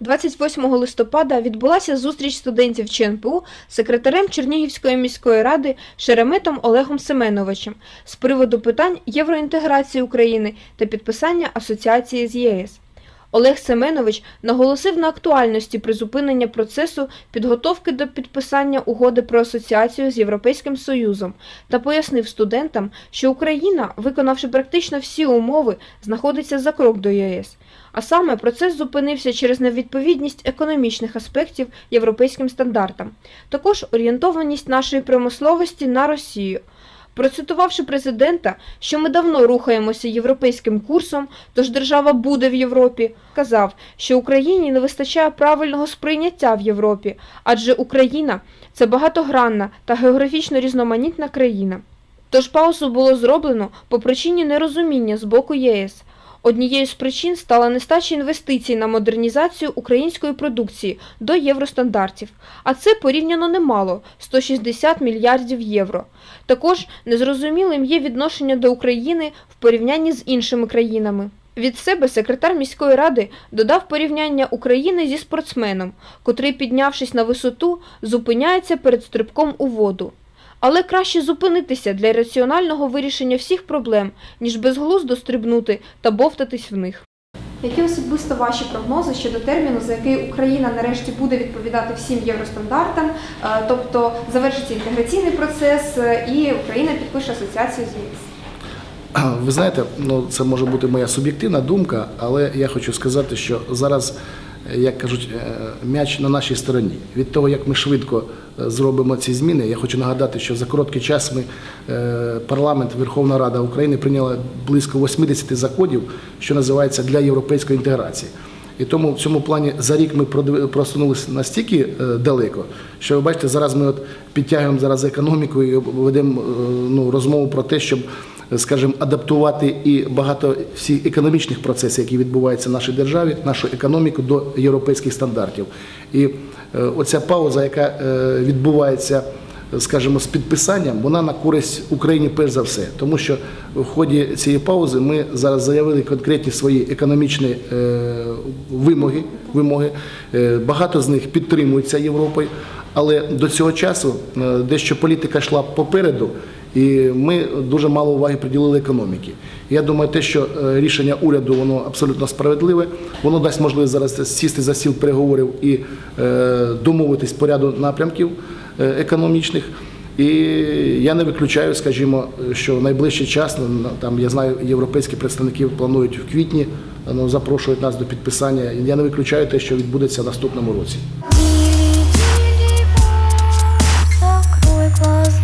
28 листопада відбулася зустріч студентів ЧНПУ з секретарем Чернігівської міської ради Шереметом Олегом Семеновичем з приводу питань євроінтеграції України та підписання асоціації з ЄС. Олег Семенович наголосив на актуальності призупинення процесу підготовки до підписання угоди про асоціацію з Європейським Союзом та пояснив студентам, що Україна, виконавши практично всі умови, знаходиться за крок до ЄС. А саме процес зупинився через невідповідність економічних аспектів європейським стандартам, також орієнтованість нашої промисловості на Росію. Процитувавши президента, що ми давно рухаємося європейським курсом, тож держава буде в Європі, казав, що Україні не вистачає правильного сприйняття в Європі, адже Україна це багатогранна та географічно різноманітна країна. Тож паузу було зроблено по причині нерозуміння з боку ЄС. Однією з причин стала нестача інвестицій на модернізацію української продукції до євростандартів, а це порівняно немало 160 мільярдів євро. Також незрозумілим є відношення до України в порівнянні з іншими країнами. Від себе секретар міської ради додав порівняння України зі спортсменом, котрий, піднявшись на висоту, зупиняється перед стрибком у воду. Але краще зупинитися для раціонального вирішення всіх проблем, ніж безглуздо стрибнути та бовтатись в них. Які особисто ваші прогнози щодо терміну, за який Україна нарешті буде відповідати всім євростандартам, е, тобто завершиться інтеграційний процес е, і Україна підпише асоціацію з ЄС? Ви знаєте, ну це може бути моя суб'єктивна думка, але я хочу сказати, що зараз, е, як кажуть, е, м'яч на нашій стороні. Від того, як ми швидко е, зробимо ці зміни, я хочу нагадати, що за короткий час ми е, парламент, Верховна Рада України прийняла близько 80 законів, що називається для європейської інтеграції. І тому в цьому плані за рік ми просунулися настільки е, далеко, що ви бачите, зараз ми от підтягуємо зараз економіку і ведемо е, ну, розмову про те, щоб, е, скажімо, адаптувати і багато всіх економічних процесів, які відбуваються в нашій державі, нашу економіку до європейських стандартів. І е, оця пауза, яка е, відбувається скажімо, з підписанням, вона на користь Україні перш за все, тому що в ході цієї паузи ми зараз заявили конкретні свої економічні е, вимоги. вимоги. Багато з них підтримуються Європою, але до цього часу дещо політика йшла попереду. І ми дуже мало уваги приділили економіки. Я думаю, те, що е, рішення уряду воно абсолютно справедливе, воно дасть можливість зараз сісти за стіл переговорів і е, домовитись по ряду напрямків е, економічних. І я не виключаю, скажімо, що в найближчий час ну, там я знаю, європейські представники планують в квітні, ну, запрошують нас до підписання. Я не виключаю те, що відбудеться в наступному році. Закрой глаза,